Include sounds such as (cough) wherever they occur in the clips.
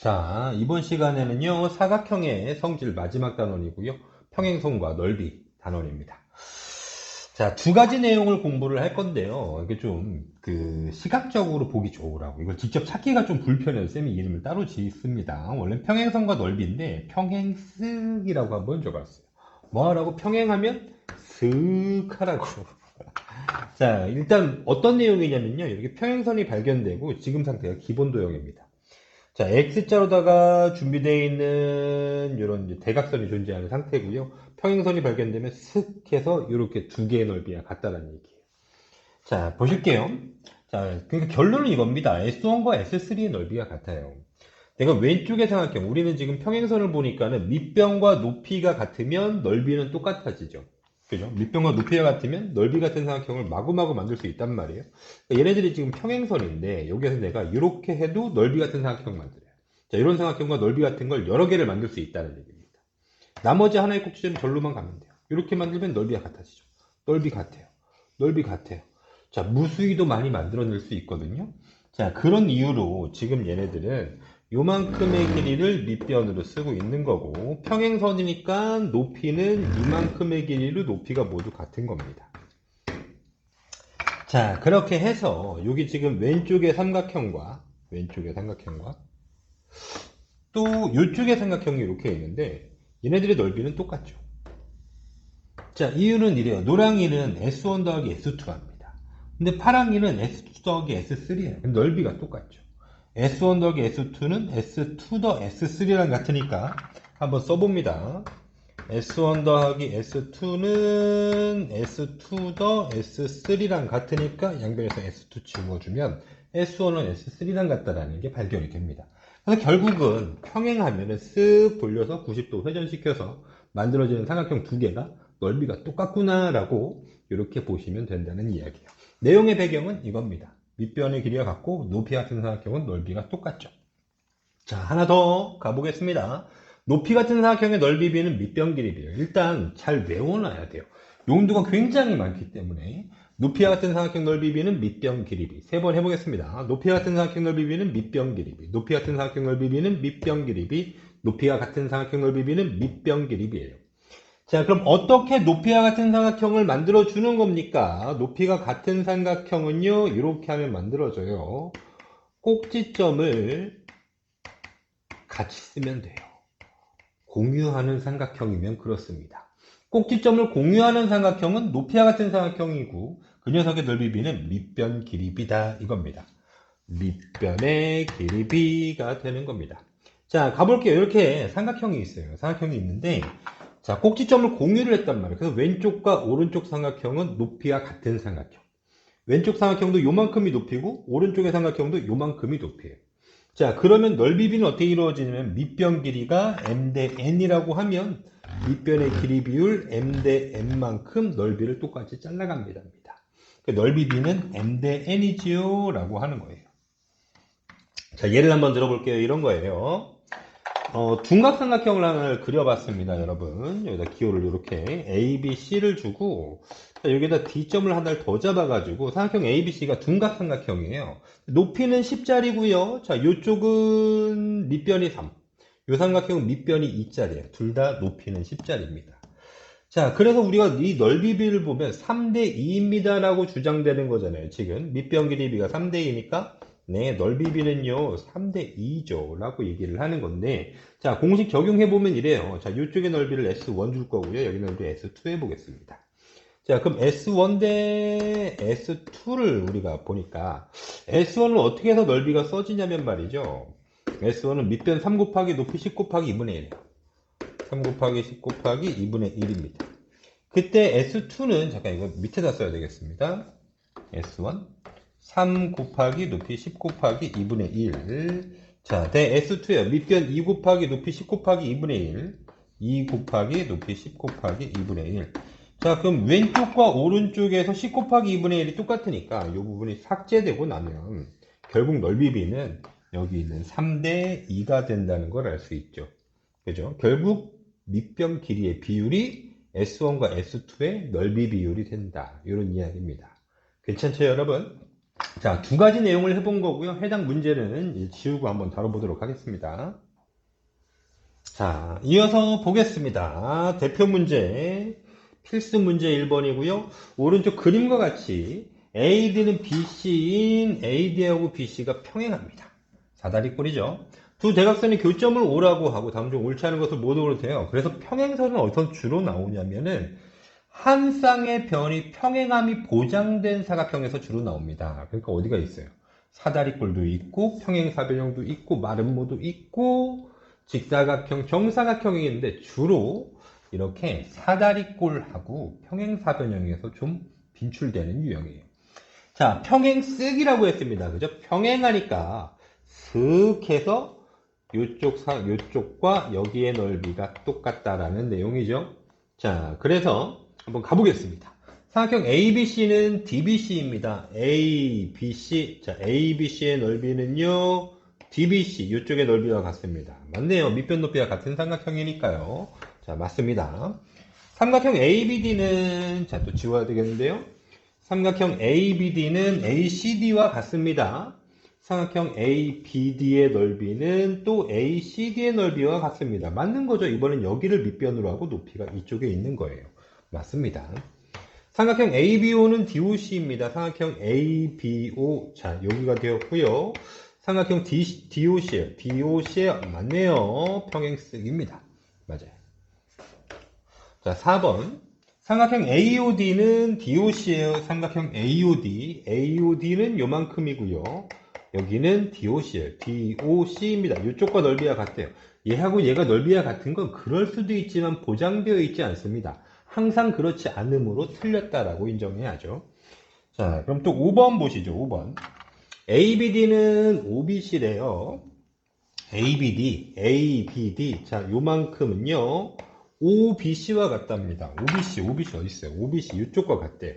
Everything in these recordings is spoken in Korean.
자, 이번 시간에는요, 사각형의 성질 마지막 단원이고요. 평행선과 넓이 단원입니다. 자, 두 가지 내용을 공부를 할 건데요. 이게 좀, 그, 시각적으로 보기 좋으라고. 이걸 직접 찾기가 좀 불편해요. 쌤이 이름을 따로 짓습니다. 원래 평행선과 넓이인데, 평행쓱이라고 한번 줘봤어요. 뭐 하라고? 평행하면 쓱 하라고. (laughs) 자, 일단 어떤 내용이냐면요. 이렇게 평행선이 발견되고, 지금 상태가 기본 도형입니다. 자, X자로다가 준비되어 있는 이런 대각선이 존재하는 상태고요. 평행선이 발견되면 슥 해서 이렇게 두 개의 넓이가 같다는 얘기예요. 자, 보실게요. 자, 그러니까 결론은 이겁니다. S1과 S3의 넓이가 같아요. 내가 왼쪽의 삼각형, 우리는 지금 평행선을 보니까는 밑변과 높이가 같으면 넓이는 똑같아지죠. 그죠? 밑변과 높이가 같으면 넓이 같은 삼각형을 마구마구 만들 수 있단 말이에요. 그러니까 얘네들이 지금 평행선인데 여기에서 내가 이렇게 해도 넓이 같은 삼각형 만들어요. 자, 이런 삼각형과 넓이 같은 걸 여러 개를 만들 수 있다는 얘기입니다. 나머지 하나의 꼭지점 절로만 가면 돼요. 이렇게 만들면 넓이가 같아지죠. 넓이 같아요. 넓이 같아요. 자, 무수히도 많이 만들어낼 수 있거든요. 자, 그런 이유로 지금 얘네들은 요만큼의 길이를 밑변으로 쓰고 있는 거고 평행선이니까 높이는 이만큼의 길이로 높이가 모두 같은 겁니다. 자 그렇게 해서 여기 지금 왼쪽의 삼각형과 왼쪽의 삼각형과 또 이쪽의 삼각형이 이렇게 있는데 얘네들의 넓이는 똑같죠. 자 이유는 이래요. 노랑이는 S1 더하기 S2 합니다. 근데 파랑이는 S2 더하기 S3예요. 넓이가 똑같죠. S1 더하기 S2는 S2 더 S3랑 같으니까 한번 써봅니다. S1 더하기 S2는 S2 더 S3랑 같으니까 양변에서 S2 지워주면 S1은 S3랑 같다라는 게 발견이 됩니다. 그래서 결국은 평행하면은 쓱 돌려서 90도 회전시켜서 만들어지는 삼각형 두 개가 넓이가 똑같구나라고 이렇게 보시면 된다는 이야기예요. 내용의 배경은 이겁니다. 밑변의 길이가 같고 높이 같은 삼각형은 넓이가 똑같죠. 자, 하나 더 가보겠습니다. 높이 같은 삼각형의 넓이 비는 밑변 길이 비예요. 일단 잘 외워놔야 돼요. 용도가 굉장히 많기 때문에 높이와 같은 삼각형 넓이 비는 밑변 길이 비. 세 번 해보겠습니다. 높이와 같은 삼각형 넓이 비는 밑변 길이 비. 높이 같은 삼각형 넓이 비는 밑변 길이 비. 높이와 같은 삼각형 넓이 비는 밑변 길이 비예요. 자, 그럼 어떻게 높이와 같은 삼각형을 만들어 주는 겁니까? 높이가 같은 삼각형은요, 이렇게 하면 만들어져요. 꼭지점을 같이 쓰면 돼요. 공유하는 삼각형이면 그렇습니다. 꼭지점을 공유하는 삼각형은 높이와 같은 삼각형이고, 그 녀석의 넓이비는 밑변 길이비다. 이겁니다. 밑변의 길이비가 되는 겁니다. 자, 가볼게요. 이렇게 삼각형이 있어요. 삼각형이 있는데, 자, 꼭지점을 공유를 했단 말이에요. 그래서 왼쪽과 오른쪽 삼각형은 높이가 같은 삼각형. 왼쪽 삼각형도 요만큼이 높이고, 오른쪽의 삼각형도 요만큼이 높이에요. 자, 그러면 넓이 비는 어떻게 이루어지냐면, 밑변 길이가 m 대 n이라고 하면, 밑변의 길이 비율 m 대 n만큼 넓이를 똑같이 잘라갑니다. 그 넓이 비는 m 대 n이지요. 라고 하는 거예요. 자, 예를 한번 들어볼게요. 이런 거예요. 어, 둔각삼각형을 그려봤습니다, 여러분. 여기다 기호를 이렇게 A, B, C를 주고 자, 여기다 D점을 하나를 더 잡아가지고 삼각형 A, B, C가 둔각삼각형이에요. 높이는 10짜리고요. 자, 이쪽은 밑변이 3. 이 삼각형은 밑변이 2짜리예요. 둘 다 높이는 10짜리입니다. 자, 그래서 우리가 이 넓이 비를 보면 3대 2입니다 라고 주장되는 거잖아요. 지금 밑변 길이 비가 3대 2니까 네, 넓이비는요, 3대 2죠. 라고 얘기를 하는 건데, 자, 공식 적용해보면 이래요. 자, 이쪽의 넓이를 S1 줄 거고요. 여기 넓이 S2 해보겠습니다. 자, 그럼 S1 대 S2를 우리가 보니까, S1은 어떻게 해서 넓이가 써지냐면 말이죠. S1은 밑변 3 곱하기 높이 10 곱하기 2분의 1이에요. 3 곱하기 10 곱하기 2분의 1입니다. 그때 S2는, 잠깐 이거 밑에다 써야 되겠습니다. S1. 3 곱하기 높이 10 곱하기 2분의 1. 자, 대 S2에요. 밑변 2 곱하기 높이 10 곱하기 2분의 1. 2 곱하기 높이 10 곱하기 2분의 1. 자, 그럼 왼쪽과 오른쪽에서 10 곱하기 2분의 1이 똑같으니까 이 부분이 삭제되고 나면 결국 넓이 비는 여기 있는 3대 2가 된다는 걸 알 수 있죠. 그죠? 결국 밑변 길이의 비율이 S1과 S2의 넓이 비율이 된다. 이런 이야기입니다. 괜찮죠, 여러분? 자, 두 가지 내용을 해본 거고요. 해당 문제는 지우고 한번 다뤄보도록 하겠습니다. 자, 이어서 보겠습니다. 대표 문제, 필수 문제 1번이고요. 오른쪽 그림과 같이 AD는 BC인 AD하고 BC가 평행합니다. 사다리꼴이죠. 두 대각선의 교점을 O라고 하고 다음 중 옳지 않은 것을 모두 그렇대요. 그래서 평행선은 어디서 주로 나오냐면은 한 쌍의 변이 평행함이 보장된 사각형에서 주로 나옵니다. 그러니까 어디가 있어요? 사다리꼴도 있고 평행사변형도 있고 마름모도 있고 직사각형, 정사각형이 있는데 주로 이렇게 사다리꼴하고 평행사변형에서 좀 빈출되는 유형이에요. 자, 평행 쓱이라고 했습니다. 그죠? 평행하니까 쓱 해서 요쪽 사, 요쪽과 여기의 넓이가 똑같다라는 내용이죠. 자, 그래서 한번 가보겠습니다. 사각형 ABC는 DBC입니다. ABC. 자, ABC의 넓이는요, DBC. 이쪽의 넓이와 같습니다. 맞네요. 밑변 높이가 같은 삼각형이니까요. 자, 맞습니다. 삼각형 ABD는, 자, 또 지워야 되겠는데요. 삼각형 ABD는 ACD와 같습니다. 삼각형 ABD의 넓이는 또 ACD의 넓이와 같습니다. 맞는 거죠. 이번엔 여기를 밑변으로 하고 높이가 이쪽에 있는 거예요. 맞습니다. 삼각형 ABO는 DOC입니다. 삼각형 ABO. 자, 여기가 되었고요. 삼각형 D, DOC예요. DOC에 맞네요. 평행쓱입니다. 맞아요. 자, 4번. 삼각형 AOD는 DOC예요. 삼각형 AOD. AOD는 요만큼이고요. 여기는 DOC예요. DOC입니다. 이쪽과 넓이가 같아요. 얘하고 얘가 넓이가 같은 건 그럴 수도 있지만 보장되어 있지 않습니다. 항상 그렇지 않으므로 틀렸다라고 인정해야죠. 자, 그럼 또 5번 보시죠. 5번. ABD는 OBC래요. ABD, ABD. 자, 요만큼은요. OBC와 같답니다. OBC, OBC 어디 있어요? OBC 이쪽과 같대요.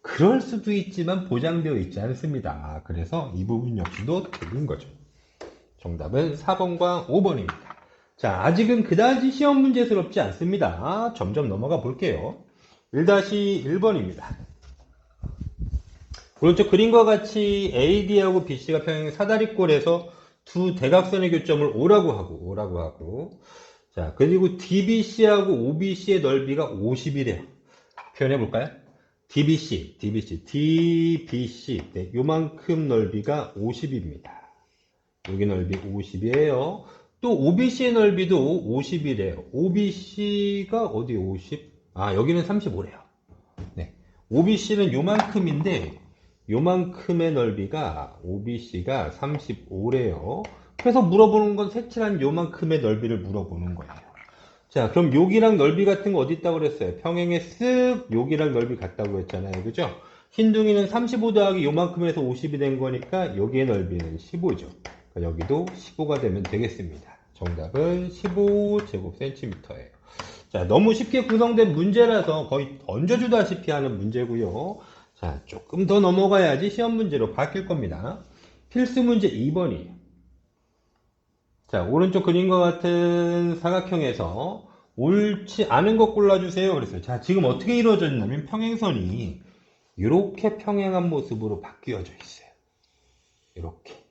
그럴 수도 있지만 보장되어 있지 않습니다. 그래서 이 부분 역시도 틀린 거죠. 정답은 4번과 5번입니다. 자, 아직은 그다지 시험 문제스럽지 않습니다. 점점 넘어가 볼게요. 1-1번입니다. 오른쪽 그림과 같이 AD하고 BC가 평행 사다리꼴에서 두 대각선의 교점을 O라고 하고, O라고 하고, 자, 그리고 DBC하고 OBC의 넓이가 50이래요. 표현해 볼까요? DBC, DBC, DBC. 네, 요만큼 넓이가 50입니다. 여기 넓이 50이에요. 또 OBC의 넓이도 50이래요. OBC가 어디 50? 아, 여기는 35래요. 네. OBC는 요만큼인데, 요만큼의 넓이가 OBC가 35래요. 그래서 물어보는 건 색칠한 요만큼의 넓이를 물어보는 거예요. 자, 그럼 여기랑 넓이 같은 거 어디 있다고 그랬어요? 평행에 쓱 여기랑 넓이 같다고 했잖아요. 그죠? 흰둥이는 35 더하기 요만큼에서 50이 된 거니까 여기의 넓이는 15죠. 그러니까 여기도 15가 되면 되겠습니다. 정답은 15제곱센티미터예요. 자, 너무 쉽게 구성된 문제라서 거의 던져주다시피 하는 문제고요. 자, 조금 더 넘어가야지 시험 문제로 바뀔 겁니다. 필수 문제 2번이에요. 자, 오른쪽 그림과 같은 사각형에서 옳지 않은 것 골라주세요. 그랬어요. 자, 지금 어떻게 이루어졌냐면 평행선이 이렇게 평행한 모습으로 바뀌어져 있어요. 이렇게.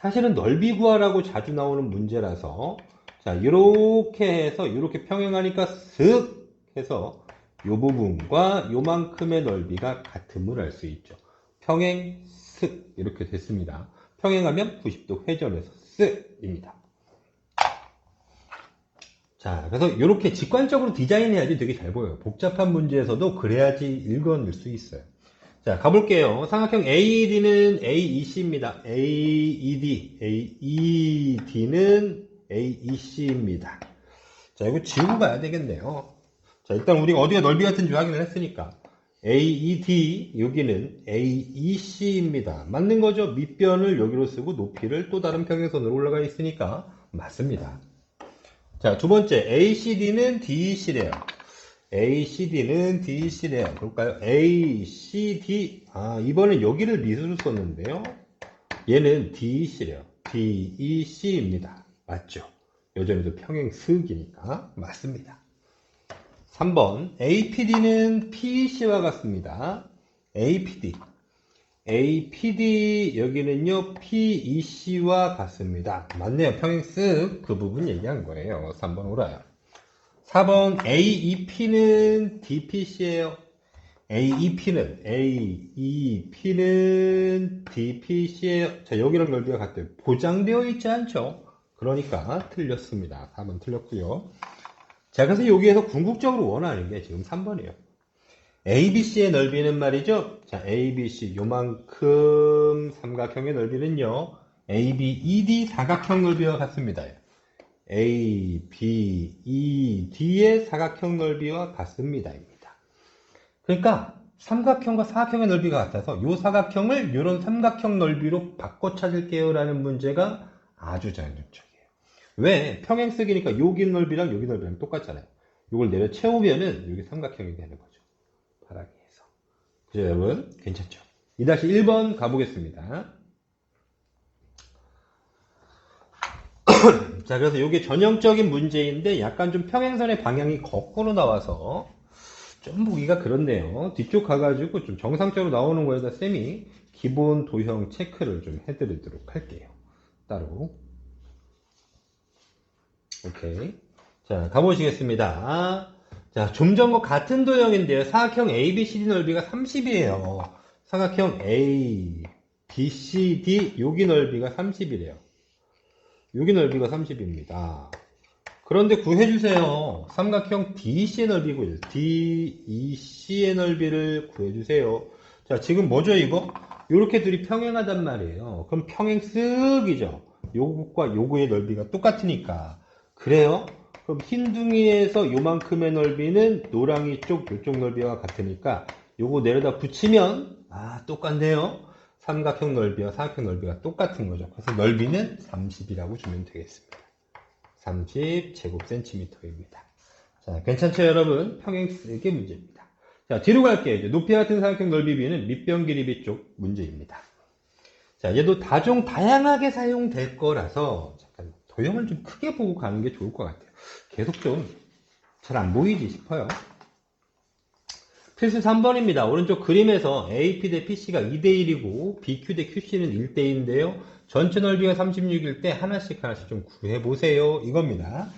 사실은 넓이 구하라고 자주 나오는 문제라서 자, 이렇게 해서 이렇게 평행하니까 슥 해서 이 부분과 요만큼의 넓이가 같음을 알 수 있죠. 평행 슥 이렇게 됐습니다. 평행하면 90도 회전해서 쓱입니다. 자, 그래서 이렇게 직관적으로 디자인해야지 되게 잘 보여요. 복잡한 문제에서도 그래야지 읽어낼 수 있어요. 자, 가볼게요. 삼각형 AED는 AEC입니다. AED, AED는 AEC입니다. 자, 이거 지우고 가야 되겠네요. 자, 일단 우리가 어디가 넓이 같은지 확인을 했으니까. AED, 여기는 AEC입니다. 맞는 거죠? 밑변을 여기로 쓰고 높이를 또 다른 평행선으로 올라가 있으니까 맞습니다. 자, 두 번째, ACD는 DEC래요. ACD는 DEC래요. 볼까요? ACD. 아, 이번엔 여기를 미수로 썼는데요. 얘는 DEC래요. DEC입니다. 맞죠? 여전히도 평행 스기니까 맞습니다. 3번 APD는 PEC와 같습니다. APD APD 여기는요 PEC와 같습니다. 맞네요. 평행쓱 그 부분 얘기한 거예요. 3번 오라요. 4번 AEP는 DPC예요. AEP는 AEP는 DPC예요. 자 여기랑 넓이가 같아요. 보장되어 있지 않죠. 그러니까 틀렸습니다. 4번 틀렸고요. 자 그래서 여기에서 궁극적으로 원하는 게 지금 3번이에요. ABC의 넓이는 말이죠. 자, ABC 요만큼 삼각형의 넓이는요. ABED 사각형 넓이와 같습니다. ABED의 사각형 넓이와 같습니다입니다. 그러니까 삼각형과 사각형의 넓이가 같아서 요 사각형을 요런 삼각형 넓이로 바꿔 찾을게요 라는 문제가 아주 자연적이에요. 왜? 평행쓰기니까 여기 넓이랑 여기 넓이랑 똑같잖아요. 요걸 내려 채우면은 여기 삼각형이 되는 거죠. 해서. 그죠, 여러분? 괜찮죠? 2-1번 가보겠습니다. (clears throat) (clears throat) 자, 그래서 이게 전형적인 문제인데 약간 좀 평행선의 방향이 거꾸로 나와서 좀 보기가 그렇네요. 뒤쪽 가가지고 좀 정상적으로 나오는 거에다 쌤이 기본 도형 체크를 좀 해드리도록 할게요. 따로. 오케이. 자, 가보시겠습니다. 자, 좀 전과 같은 도형인데요. 사각형 ABCD 넓이가 30이에요. 사각형 A, BCD 여기 넓이가 30이래요. 여기 넓이가 30입니다. 그런데 구해주세요. 삼각형 DC의 넓이고요. DEC의 넓이를 구해주세요. 자, 지금 뭐죠, 이거? 이렇게 둘이 평행하단 말이에요. 그럼 평행 쓱이죠. 요것과 요거의 넓이가 똑같으니까. 그래요? 그럼 흰둥이에서 요만큼의 넓이는 노랑이 쪽, 요쪽 넓이와 같으니까 요거 내려다 붙이면 아 똑같네요. 삼각형 넓이와 사각형 넓이가 똑같은 거죠. 그래서 넓이는 30이라고 주면 되겠습니다. 30 제곱센티미터입니다. 자, 괜찮죠, 여러분? 평행 쓰기 문제입니다. 자, 뒤로 갈게요. 높이 같은 사각형 넓이 비는 밑변 길이비 쪽 문제입니다. 자, 얘도 다종 다양하게 사용될 거라서 잠깐 도형을 좀 크게 보고 가는 게 좋을 것 같아요. 계속 좀 잘 안 보이지 싶어요. 필수 3번입니다. 오른쪽 그림에서 AP 대 PC가 2대1이고 BQ 대 QC는 1대2인데요. 전체 넓이가 36일 때 하나씩 하나씩 좀 구해보세요. 이겁니다.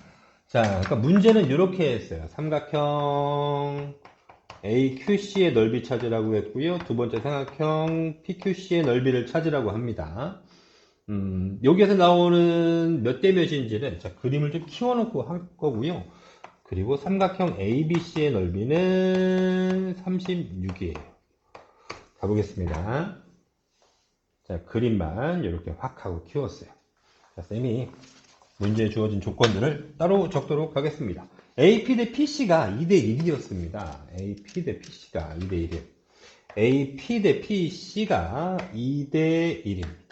자, 그러니까 문제는 이렇게 했어요. 삼각형 AQC의 넓이 찾으라고 했고요. 두 번째 삼각형 PQC의 넓이를 찾으라고 합니다. 음, 여기에서 나오는 몇 대 몇인지는 자, 그림을 좀 키워놓고 할 거고요. 그리고 삼각형 ABC의 넓이는 36이에요. 가보겠습니다. 자, 그림만 이렇게 확 하고 키웠어요. 자, 쌤이 문제에 주어진 조건들을 따로 적도록 하겠습니다. AP 대 PC가 2대 1이었습니다. AP 대 PC가 2대 1이에요. AP 대 PC가 2대 1입니다.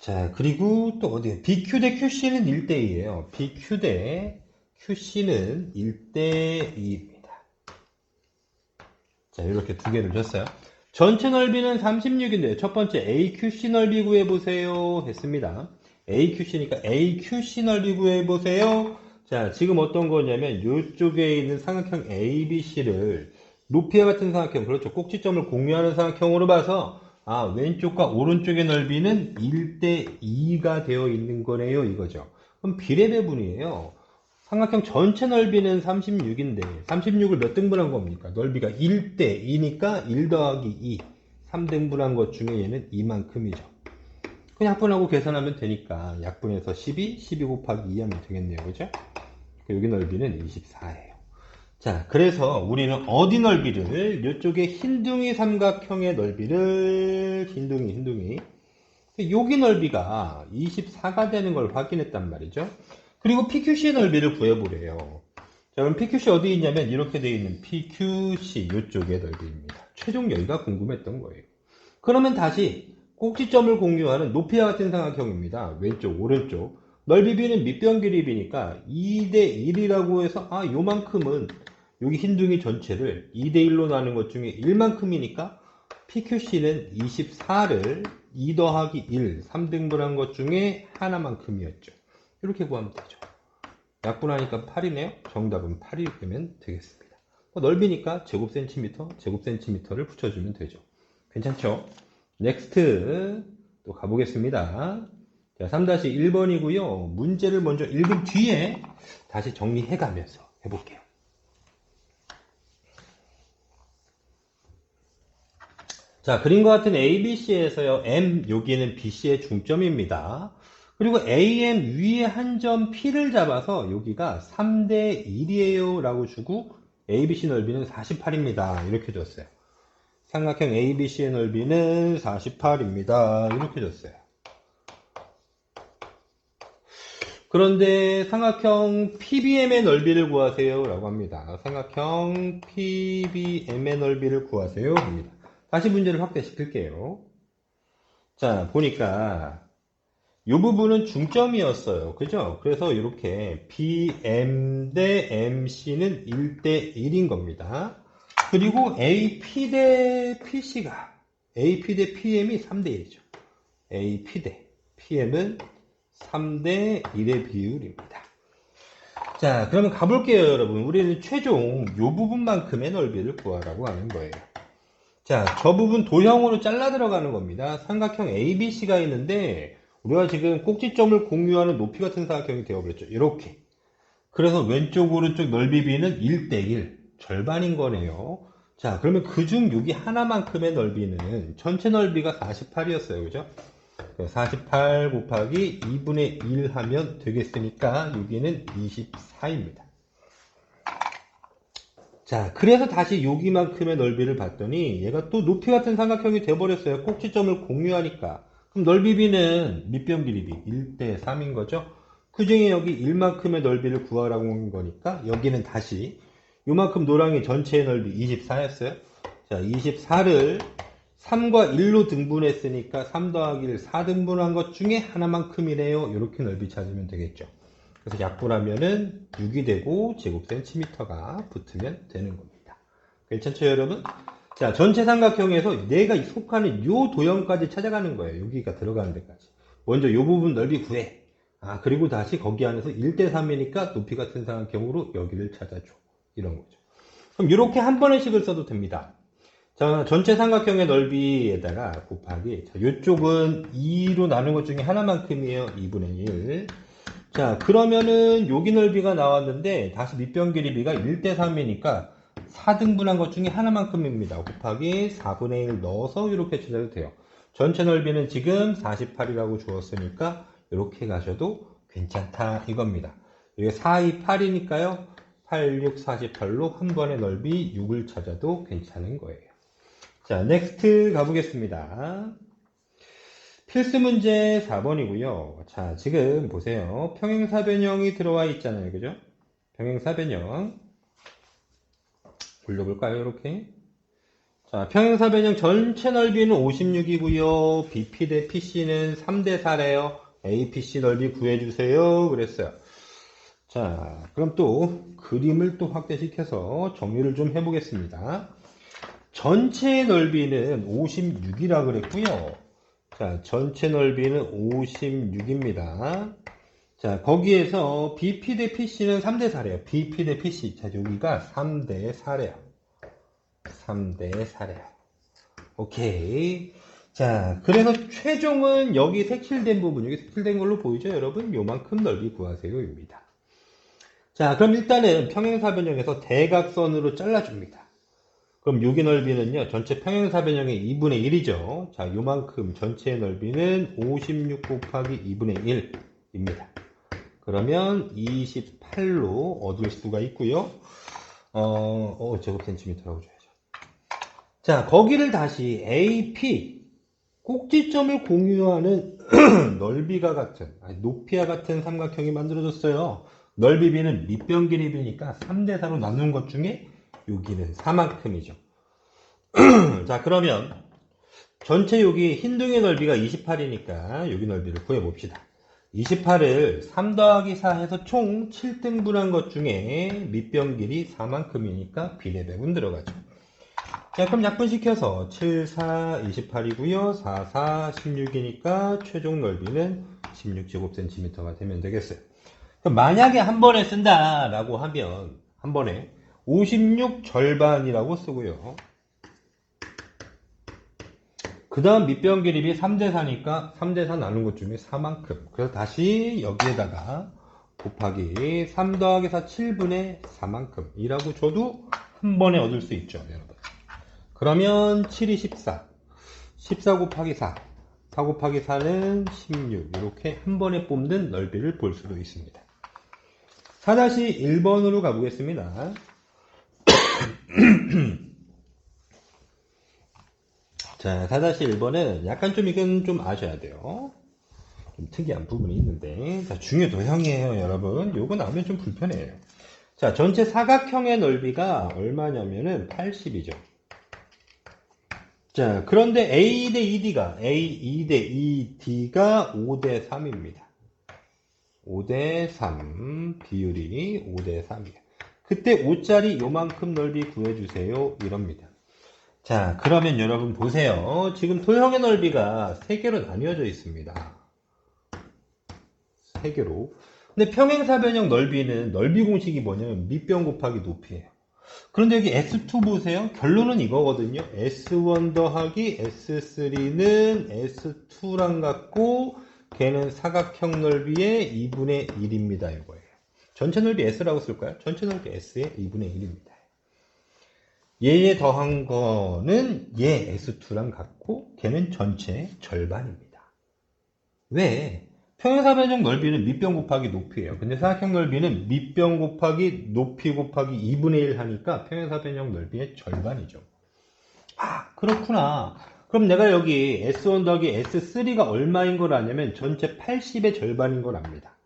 자, 그리고 또 어디에? BQ 대 QC는 1대 2예요. BQ 대 QC는 1대2입니다. 자, 이렇게 두 개를 줬어요. 전체 넓이는 36인데요. 첫 번째 AQC 넓이 구해보세요. 했습니다. AQC니까 AQC 넓이 구해보세요. 자, 지금 어떤 거냐면 이쪽에 있는 삼각형 ABC를 높이와 같은 삼각형, 그렇죠. 꼭지점을 공유하는 삼각형으로 봐서 아, 왼쪽과 오른쪽의 넓이는 1대2가 되어 있는 거네요. 이거죠. 그럼 비례배분이에요. 삼각형 전체 넓이는 36인데 36을 몇 등분한 겁니까? 넓이가 1대 2니까 1 더하기 2 3등분한 것 중에 얘는 이만큼이죠. 그냥 약분하고 계산하면 되니까 약분해서 12, 12 곱하기 2 하면 되겠네요. 그죠? 여기 넓이는 24예요. 자, 그래서 우리는 어디 넓이를 이쪽에 흰둥이 삼각형의 넓이를 흰둥이 흰둥이 여기 넓이가 24가 되는 걸 확인했단 말이죠. 그리고 PQC의 넓이를 구해보래요. 자, 그럼 PQC 어디 있냐면 이렇게 되어 있는 PQC 이쪽의 넓이입니다. 최종 여기가 궁금했던 거예요. 그러면 다시 꼭지점을 공유하는 높이와 같은 삼각형입니다. 왼쪽, 오른쪽. 넓이 비는 밑변 길이 비니까 2대 1이라고 해서 아 요만큼은 여기 흰둥이 전체를 2대 1로 나눈 것 중에 1만큼이니까 PQC는 24를 2 더하기 1, 3등분한 것 중에 하나만큼이었죠. 이렇게 구하면 되죠. 약분하니까 8이네요. 정답은 8이 되면 되겠습니다. 뭐 넓이니까 제곱 센티미터, 제곱 센티미터를 붙여주면 되죠. 괜찮죠? 넥스트 또 가보겠습니다. 자, 3-1번이고요. 문제를 먼저 읽은 뒤에 다시 정리해 가면서 해볼게요. 자, 그림과 같은 ABC에서요, M, 여기는 BC의 중점입니다. 그리고 AM 위에 한 점 P를 잡아서 여기가 3대 1이에요 라고 주고 ABC 넓이는 48입니다. 이렇게 줬어요. 삼각형 ABC의 넓이는 48입니다. 이렇게 줬어요. 그런데 삼각형 PBM의 넓이를 구하세요 라고 합니다. 삼각형 PBM의 넓이를 구하세요 합니다. 다시 문제를 확대시킬게요. 자, 보니까 이 부분은 중점이었어요. 그죠? 그래서 이렇게 BM 대 MC는 1대 1인 겁니다. 그리고 AP 대 PC가 AP 대 PM이 3대 1이죠. AP 대 PM은 3대 1의 비율입니다. 자, 그러면 가볼게요, 여러분. 우리는 최종 이 부분만큼의 넓이를 구하라고 하는 거예요. 자, 저 부분 도형으로 잘라 들어가는 겁니다. 삼각형 ABC가 있는데 우리가 지금 꼭지점을 공유하는 높이 같은 삼각형이 되어버렸죠. 이렇게. 그래서 왼쪽 오른쪽 넓이 비는 1대1 절반인 거네요. 자, 그러면 그중 여기 하나만큼의 넓이는 전체 넓이가 48이었어요. 그죠? 48 곱하기 2분의 1 하면 되겠으니까 여기는 24입니다. 자, 그래서 다시 여기만큼의 넓이를 봤더니 얘가 또 높이 같은 삼각형이 돼버렸어요. 꼭지점을 공유하니까. 그럼 넓이 비는 밑변 길이 비 1대 3인 거죠. 그 중에 여기 1만큼의 넓이를 구하라고 한 거니까 여기는 다시 요만큼 노랑이 전체의 넓이 24였어요. 자, 24를 3과 1로 등분했으니까 3 더하기 1 4 등분한 것 중에 하나만큼이래요. 이렇게 넓이 찾으면 되겠죠. 그래서 약분하면은 6이 되고 제곱 센티미터가 붙으면 되는 겁니다. 괜찮죠, 여러분? 자, 전체 삼각형에서 내가 속하는 요 도형까지 찾아가는 거예요. 여기가 들어가는 데까지. 먼저 요 부분 넓이 구해. 아, 그리고 다시 거기 안에서 1대3이니까 높이 같은 삼각형으로 여기를 찾아줘. 이런 거죠. 그럼 이렇게 한 번의 식을 써도 됩니다. 자, 전체 삼각형의 넓이에다가 곱하기. 자, 요쪽은 2로 나눈 것 중에 하나만큼이에요. 2분의 1. 자, 그러면은 여기 넓이가 나왔는데 다시 밑변 길이비가 1대3이니까 4등분한 것 중에 하나만큼입니다. 곱하기 4분의 1 넣어서 이렇게 찾아도 돼요. 전체 넓이는 지금 48이라고 주었으니까 이렇게 가셔도 괜찮다 이겁니다. 이게 4, 2, 8이니까요. 8, 6, 48로 한 번의 넓이 6을 찾아도 괜찮은 거예요. 자, 넥스트 가보겠습니다. 필수 문제 4번이고요. 자, 지금 보세요. 평행사변형이 들어와 있잖아요. 그죠? 평행사변형. 올려볼까요? 이렇게. 자, 평행사 변형 전체 넓이는 56이고요. BP 대 PC는 3대 4래요. APC 넓이 구해주세요. 그랬어요. 자, 그럼 또 그림을 또 확대시켜서 정리를 좀 해보겠습니다. 전체 넓이는 56이라 그랬고요. 자, 전체 넓이는 56입니다. 자, 거기에서 BP 대 PC는 3대 4래요. BP 대 PC. 자, 여기가 3대 4래요. 3대 4래요. 오케이. 자, 그래서 최종은 여기 색칠된 부분, 여기 색칠된 걸로 보이죠, 여러분? 요만큼 넓이 구하세요입니다. 자, 그럼 일단은 평행사변형에서 대각선으로 잘라줍니다. 그럼 여기 넓이는요, 전체 평행사변형의 2분의 1이죠. 자, 요만큼 전체 넓이는 56 곱하기 2분의 1입니다. 그러면 28로 얻을 수가 있고요. 어, 어 제곱 센티미터라고 줘야죠. 자, 거기를 다시 AP, 꼭지점을 공유하는 (clears throat) 넓이가 같은, 아니, 높이와 같은 삼각형이 만들어졌어요. 넓이 비는 밑변 길이 비니까 3대 4로 나눈 것 중에 여기는 4만큼이죠. (clears throat) 자, 그러면 전체 여기 흰둥이 넓이가 28이니까 여기 넓이를 구해 봅시다. 28을 3 더하기 4 해서 총 7등분한 것 중에 밑변 길이 4만큼이니까 비례배분 들어가죠. 자, 그럼 약분시켜서 7, 4, 28이고요. 4, 4, 16이니까 최종 넓이는 16제곱cm가 되면 되겠어요. 그럼 만약에 한 번에 쓴다라고 하면 한 번에 56 절반이라고 쓰고요. 그 다음 밑변 길이비 3대4니까 3대4 나눈 것 중에 4만큼. 그래서 다시 여기에다가 곱하기 3 더하기 4 7분의 4만큼. 이라고 줘도 한 번에 얻을 수 있죠, 여러분. 그러면 7이 14. 14 곱하기 4. 4 곱하기 4는 16. 이렇게 한 번에 뽑는 넓이를 볼 수도 있습니다. 4-1번으로 가보겠습니다. (clears throat) (coughs) 자, 4-1번은 약간 좀 이건 좀 아셔야 돼요. 좀 특이한 부분이 있는데. 자, 중요 도형이에요, 여러분. 요거 나오면 좀 불편해요. 자, 전체 사각형의 넓이가 얼마냐면은 80이죠. 자, 그런데 A 대 ED가, A, E 대 ED가 5대 3입니다. 5대 3, 비율이 5대 3이에요. 그때 5짜리 요만큼 넓이 구해주세요. 이럽니다. 자, 그러면 여러분 보세요. 지금 도형의 넓이가 3개로 나뉘어져 있습니다. 3개로. 근데 평행사변형 넓이는 넓이 공식이 뭐냐면 밑변 곱하기 높이에요. 그런데 여기 S2 보세요. 결론은 이거거든요. S1 더하기 S3는 S2랑 같고 걔는 사각형 넓이의 2분의 1입니다. 이거예요. 전체 넓이 S라고 쓸까요? 전체 넓이 S의 2분의 1입니다. 얘에 더한 거는 얘 S2랑 같고 걔는 전체 절반입니다. 왜? 평행사변형 넓이는 밑변 곱하기 높이에요. 근데 사각형 넓이는 밑변 곱하기 높이 곱하기 2분의 1 하니까 평행사변형 넓이의 절반이죠. 아, 그렇구나. 그럼 내가 여기 S1 더하기 S3가 얼마인 걸 아냐면 전체 80의 절반인 걸 압니다.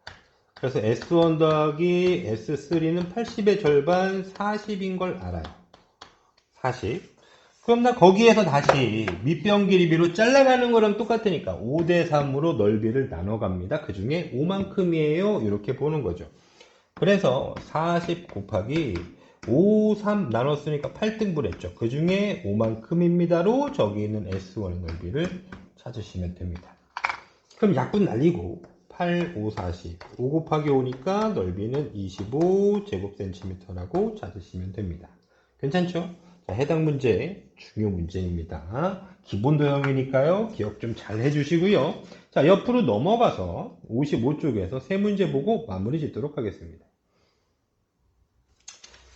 그래서 S1 더하기 S3는 80의 절반 40인 걸 알아요. 40. 그럼 나 거기에서 다시 밑변 길이비로 잘라가는 거랑 똑같으니까 5대 3으로 넓이를 나눠갑니다. 그 중에 5만큼이에요. 이렇게 보는 거죠. 그래서 40 곱하기 5, 3 나눴으니까 8등분 했죠. 그 중에 5만큼입니다로 저기 있는 S1의 넓이를 찾으시면 됩니다. 그럼 약분 날리고 8, 5, 40. 5 곱하기 5니까 넓이는 25 제곱센티미터라고 찾으시면 됩니다. 괜찮죠? 자, 해당 문제 중요 문제입니다. 기본 도형이니까요. 기억 좀 잘 해주시고요. 자, 옆으로 넘어가서 55쪽에서 세 문제 보고 마무리 짓도록 하겠습니다.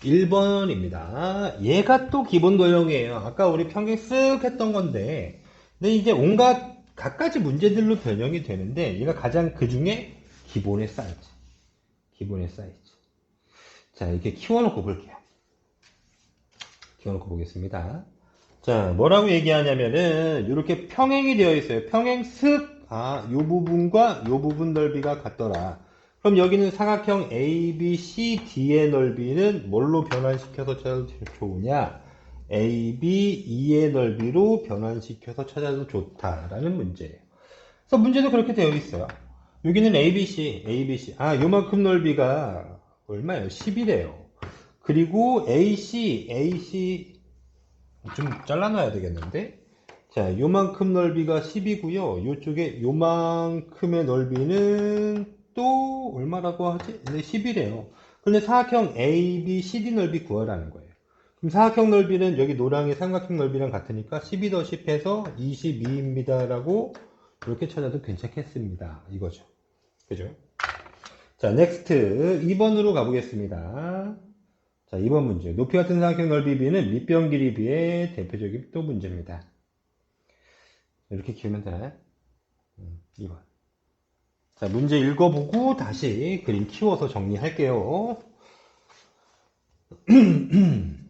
1번입니다. 얘가 또 기본 도형이에요. 아까 우리 평균 쓱 했던 건데, 근데 이제 온갖 갖가지 문제들로 변형이 되는데, 얘가 가장 그 중에 기본의 사이즈. 기본의 사이즈. 자, 이렇게 키워놓고 볼게요. 키워놓고 보겠습니다. 자, 뭐라고 얘기하냐면은, 이렇게 평행이 되어 있어요. 평행 슥, 아, 요 부분과 요 부분 넓이가 같더라. 그럼 여기는 사각형 A, B, C, D의 넓이는 뭘로 변환시켜서 찾아도 좋으냐? A, B, E의 넓이로 변환시켜서 찾아도 좋다라는 문제예요. 그래서 문제도 그렇게 되어 있어요. 여기는 A, B, C, A, B, C. 아, 요만큼 넓이가 얼마예요? 10이래요. 그리고 AC, AC 좀 잘라놔야 되겠는데? 자, 요만큼 넓이가 10이고요. 요쪽에 요만큼의 넓이는 또 얼마라고 하지? 네, 10이래요. 근데 사각형 A, B, CD 넓이 구하라는 거예요. 그럼 사각형 넓이는 여기 노랑의 삼각형 넓이랑 같으니까 12 더 10 해서 22입니다. 라고 이렇게 찾아도 괜찮겠습니다. 이거죠. 그죠? 자, 넥스트 2번으로 가보겠습니다. 자, 2번 문제. 높이 같은 사각형 넓이 비는 밑변 길이 비의 대표적인 또 문제입니다. 이렇게 키우면? 음, 2번. 자, 문제 읽어보고 다시 그림 키워서 정리할게요. (clears throat)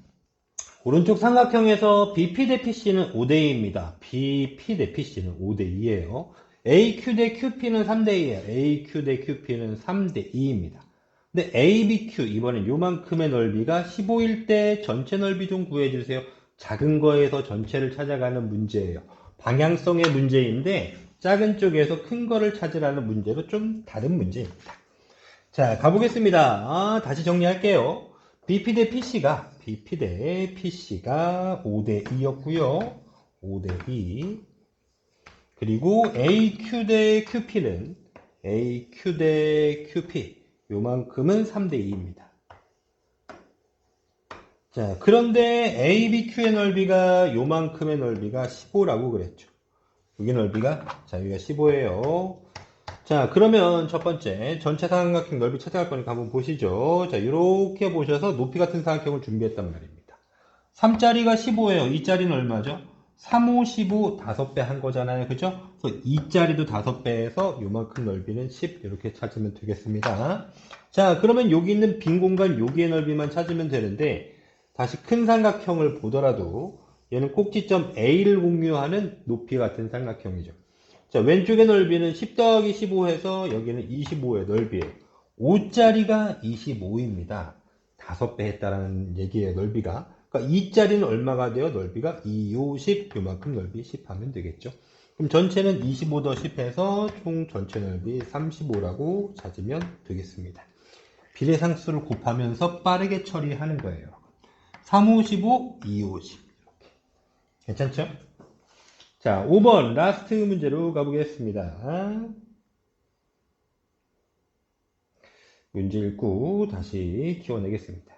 오른쪽 삼각형에서 BP 대 PC는 5대2입니다. BP 대 PC는 5대2예요. AQ 대 QP는 3대2예요. AQ 대 QP는 3대2입니다. 근데 ABQ 이번엔 요만큼의 넓이가 15일 때 전체 넓이 좀 구해주세요. 작은 거에서 전체를 찾아가는 문제예요. 방향성의 문제인데 작은 쪽에서 큰 거를 찾으라는 문제로 좀 다른 문제입니다. 자, 가보겠습니다. 아, 다시 정리할게요. BP 대 PC가, BP 대 PC가 5대 2였고요. 5대 2. 그리고 AQ 대 QP는 AQ 대 QP. 요만큼은 3대 2입니다. 자, 그런데 ABQ의 넓이가 요만큼의 넓이가 15라고 그랬죠. 여기 넓이가 자 여기가 15예요. 자 그러면 첫 번째 전체 삼각형 넓이 찾아갈 거니까 한번 보시죠. 자 이렇게 보셔서 높이 같은 삼각형을 준비했단 말입니다. 3짜리가 15예요. 2짜리는 얼마죠? 3, 5, 15, 5배 한 거잖아요. 그죠? 그래서 2짜리도 5배에서 요만큼 넓이는 10 이렇게 찾으면 되겠습니다. 자 그러면 여기 있는 빈 공간 여기의 넓이만 찾으면 되는데 다시 큰 삼각형을 보더라도 얘는 꼭지점 A를 공유하는 높이 같은 삼각형이죠. 자, 왼쪽의 넓이는 10 더하기 15 해서 여기는 25의 넓이에요. 5짜리가 25입니다. 5배 했다라는 얘기예요, 넓이가. 그러니까 2짜리는 얼마가 돼요? 넓이가 2, 5, 10, 요만큼 넓이 10 하면 되겠죠. 그럼 전체는 25 더 10 해서 총 전체 넓이 35라고 찾으면 되겠습니다. 비례상수를 곱하면서 빠르게 처리하는 거예요. 3, 5, 15, 2, 5, 10. 이렇게. 괜찮죠? 자, 5번 라스트 문제로 가보겠습니다. 문제 읽고 다시 키워내겠습니다.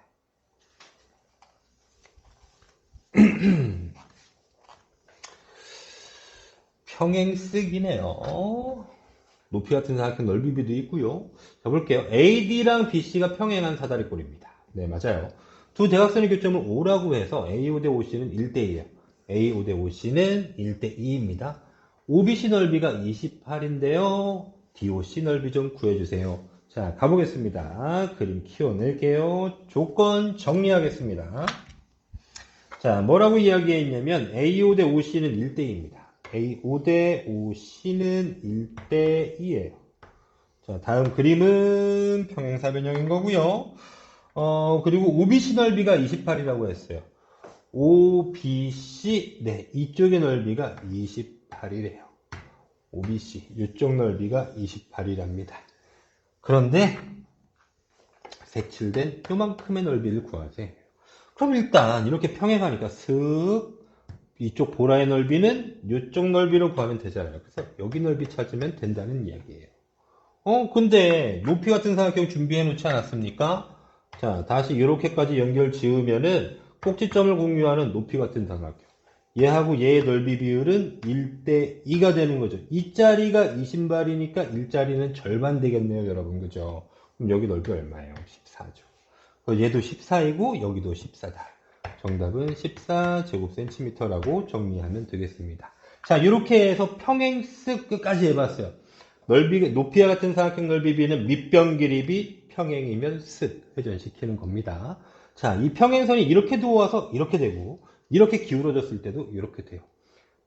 (clears throat) 평행 쓰기네요. 높이 같은 사각형 넓이 비도 있고요. 자, 볼게요. AD랑 BC가 평행한 사다리꼴입니다. 네, 맞아요. 두 대각선의 교점을 5라고 해서 A5 대 5C는 1대2예요. A5 대 5C는 1대2입니다. OBC 넓이가 28인데요. DOC 넓이 좀 구해주세요. 자, 가보겠습니다. 그림 키워낼게요. 조건 정리하겠습니다. 자, 뭐라고 이야기했냐면 A5 대 5C는 1대2입니다. A5 대 5C는 1대2예요. 자, 다음 그림은 평행사 변형인 거고요. 어, 그리고 OBC 넓이가 28이라고 했어요. OBC, 네, 이쪽의 넓이가 28이래요. OBC, 이쪽 넓이가 28이랍니다. 그런데, 색칠된 요만큼의 넓이를 구하세요. 그럼 일단, 이렇게 평행하니까 슥, 이쪽 보라의 넓이는 이쪽 넓이로 구하면 되잖아요. 그래서 여기 넓이 찾으면 된다는 이야기예요. 어, 근데, 높이 같은 삼각형 준비해 놓지 않았습니까? 자, 다시 이렇게까지 연결 지으면은 꼭지점을 공유하는 높이 같은 삼각형. 얘하고 얘의 넓이 비율은 1대 2가 되는 거죠. 2짜리가 20발이니까 1짜리는 절반 되겠네요, 여러분. 그죠? 그럼 여기 넓이 얼마예요? 14죠. 얘도 14이고 여기도 14다. 정답은 14 제곱센티미터라고 정리하면 되겠습니다. 자, 이렇게 해서 평행쓱 끝까지 해봤어요. 넓이, 높이와 같은 삼각형 넓이 비는 밑변 길이비 평행이면 쓱 회전시키는 겁니다. 자, 이 평행선이 이렇게 누워서 이렇게 되고, 이렇게 기울어졌을 때도 이렇게 돼요.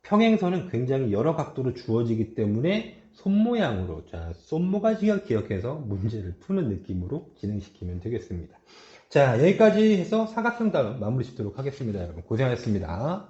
평행선은 굉장히 여러 각도로 주어지기 때문에 손모양으로, 자, 손모가지가 기억해서 문제를 푸는 느낌으로 진행시키면 되겠습니다. 자, 여기까지 해서 사각형 다음 마무리 짓도록 하겠습니다. 여러분, 고생하셨습니다.